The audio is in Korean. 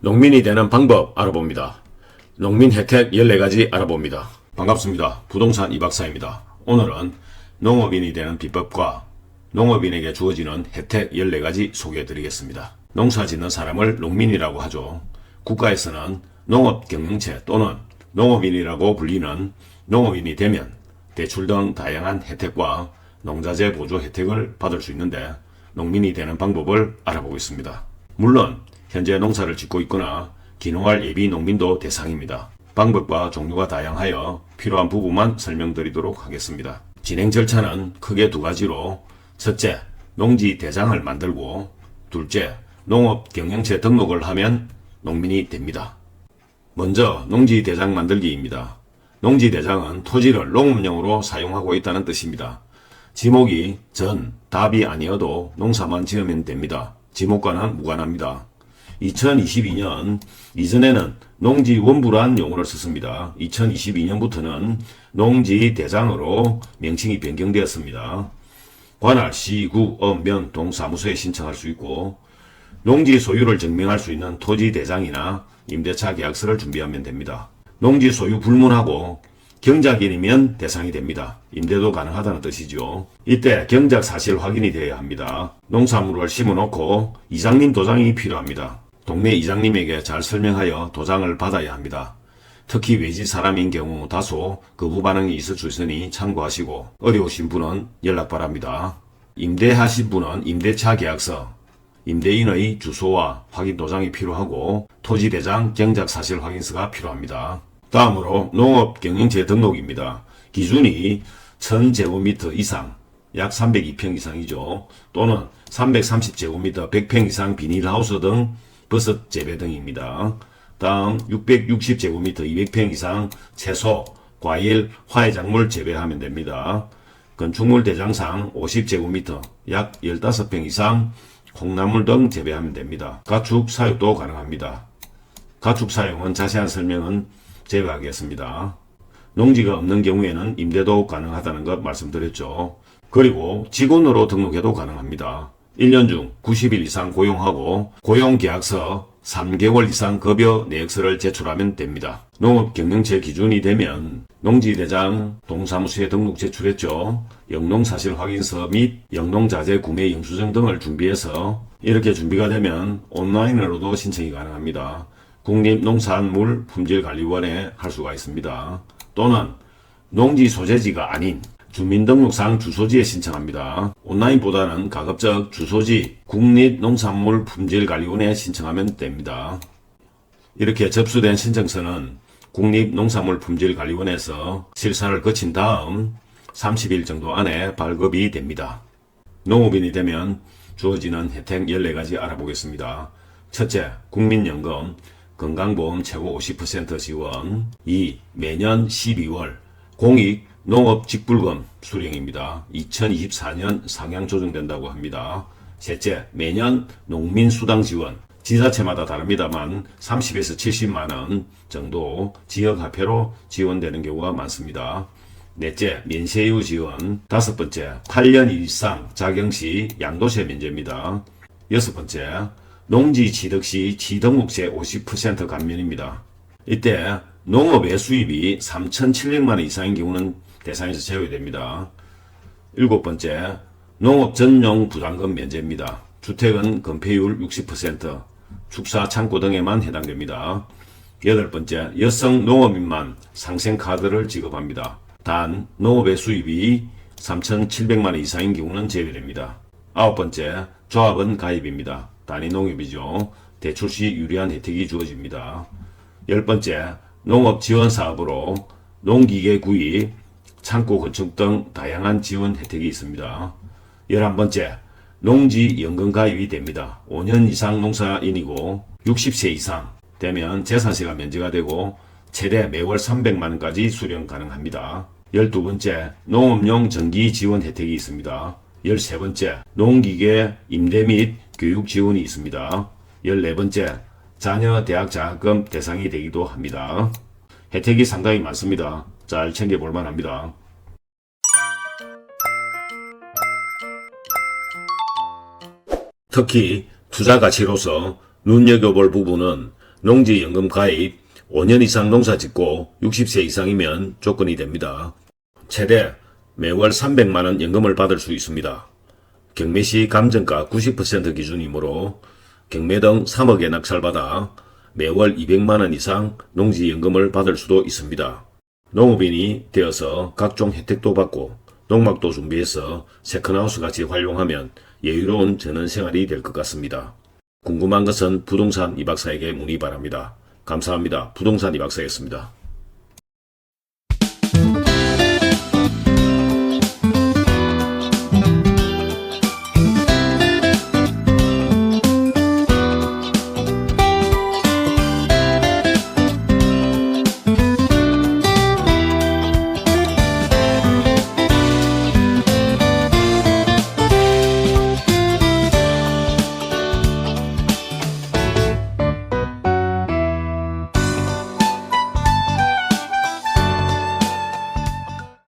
농민이 되는 방법 알아봅니다. 농민 혜택 14가지 알아봅니다. 반갑습니다. 부동산 이박사입니다. 오늘은 농업인이 되는 비법과 농업인에게 주어지는 혜택 14가지 소개해 드리겠습니다. 농사 짓는 사람을 농민이라고 하죠. 국가에서는 농업 경영체 또는 농업인이라고 불리는 농업인이 되면 대출 등 다양한 혜택과 농자재 보조 혜택을 받을 수 있는데 농민이 되는 방법을 알아보겠습니다. 물론 현재 농사를 짓고 있거나 기농할 예비 농민도 대상입니다. 방법과 종류가 다양하여 필요한 부분만 설명드리도록 하겠습니다. 진행 절차는 크게 두 가지로 첫째, 농지 대장을 만들고 둘째, 농업 경영체 등록을 하면 농민이 됩니다. 먼저 농지 대장 만들기입니다. 농지 대장은 토지를 농업용으로 사용하고 있다는 뜻입니다. 지목이 전, 답이 아니어도 농사만 지으면 됩니다. 지목과는 무관합니다. 2022년 이전에는 농지 원부란 용어를 썼습니다. 2022년부터는 농지 대장으로 명칭이 변경되었습니다. 관할, 시, 구, 업, 면, 동 사무소에 신청할 수 있고 농지 소유를 증명할 수 있는 토지 대장이나 임대차 계약서를 준비하면 됩니다. 농지 소유 불문하고 경작인이면 대상이 됩니다. 임대도 가능하다는 뜻이죠. 이때 경작 사실 확인이 되어야 합니다. 농산물을 심어놓고 이장님 도장이 필요합니다. 동네 이장님에게 잘 설명하여 도장을 받아야 합니다. 특히 외지 사람인 경우 다소 거부 반응이 있을 수 있으니 참고하시고 어려우신 분은 연락 바랍니다. 임대하신 분은 임대차 계약서, 임대인의 주소와 확인 도장이 필요하고 토지 대장 경작 사실 확인서가 필요합니다. 다음으로 농업 경영체 등록입니다. 기준이 1000제곱미터 이상, 약 302평 이상이죠. 또는 330제곱미터 100평 이상 비닐하우스 등 버섯 재배 등입니다. 다음 660제곱미터 200평 이상 채소, 과일, 화해작물 재배하면 됩니다. 건축물 대장상 50제곱미터 약 15평 이상 콩나물 등 재배하면 됩니다. 가축 사육도 가능합니다. 가축 사용은 자세한 설명은 제외하겠습니다. 농지가 없는 경우에는 임대도 가능하다는 것 말씀드렸죠. 그리고 직원으로 등록해도 가능합니다. 1년 중 90일 이상 고용하고 고용계약서 3개월 이상 급여 내역서를 제출하면 됩니다. 농업 경영체 기준이 되면 농지대장 동사무소에 등록 제출했죠. 영농사실 확인서 및 영농자재 구매 영수증 등을 준비해서 이렇게 준비가 되면 온라인으로도 신청이 가능합니다. 국립농산물 품질관리원에 할 수가 있습니다. 또는 농지 소재지가 아닌 주민등록상 주소지에 신청합니다. 온라인보다는 가급적 주소지 국립농산물 품질관리원에 신청하면 됩니다. 이렇게 접수된 신청서는 국립농산물품질관리원에서 실사를 거친 다음 30일 정도 안에 발급이 됩니다. 농업인이 되면 주어지는 혜택 14가지 알아보겠습니다. 첫째, 국민연금, 건강보험 최고 50% 지원. 2. 매년 12월 공익 농업 직불금 수령입니다. 2024년 상향 조정된다고 합니다. 셋째, 매년 농민 수당 지원. 지자체마다 다릅니다만 30에서 70만 원 정도 지역 화폐로 지원되는 경우가 많습니다. 넷째, 면세유 지원. 다섯 번째, 8년 이상 자경 시 양도세 면제입니다. 여섯 번째, 농지 취득 시 지등록세 50% 감면입니다. 이때 농업의 수입이 3,700만 원 이상인 경우는 대상에서 제외됩니다. 일곱 번째, 농업 전용 부담금 면제입니다. 주택은 건폐율 60%, 축사 창고 등에만 해당됩니다. 여덟 번째, 여성 농업인만 상생카드를 지급합니다. 단, 농업의 수입이 3,700만 원 이상인 경우는 제외됩니다. 아홉 번째, 조합은 가입입니다. 단위 농협이죠. 대출 시 유리한 혜택이 주어집니다. 열 번째, 농업 지원 사업으로 농기계 구입, 창고 건축 등 다양한 지원 혜택이 있습니다. 열한 번째, 농지 연금 가입이 됩니다. 5년 이상 농사인이고 60세 이상 되면 재산세가 면제가 되고 최대 매월 300만 원까지 수령 가능합니다. 12번째, 농업용 전기 지원 혜택이 있습니다. 13번째, 농기계 임대 및 교육 지원이 있습니다. 14번째, 자녀 대학 장학금 대상이 되기도 합니다. 혜택이 상당히 많습니다. 잘 챙겨볼 만합니다. 특히 투자 가치로서 눈여겨볼 부분은 농지연금 가입, 5년 이상 농사 짓고 60세 이상이면 조건이 됩니다. 최대 매월 300만원 연금을 받을 수 있습니다. 경매시 감정가 90% 기준이므로 경매 등 3억에 낙찰받아 매월 200만원 이상 농지연금을 받을 수도 있습니다. 농업인이 되어서 각종 혜택도 받고 농막도 준비해서 세컨하우스 같이 활용하면 여유로운 전원생활이 될 것 같습니다. 궁금한 것은 부동산 이박사에게 문의 바랍니다. 감사합니다. 부동산 이박사였습니다.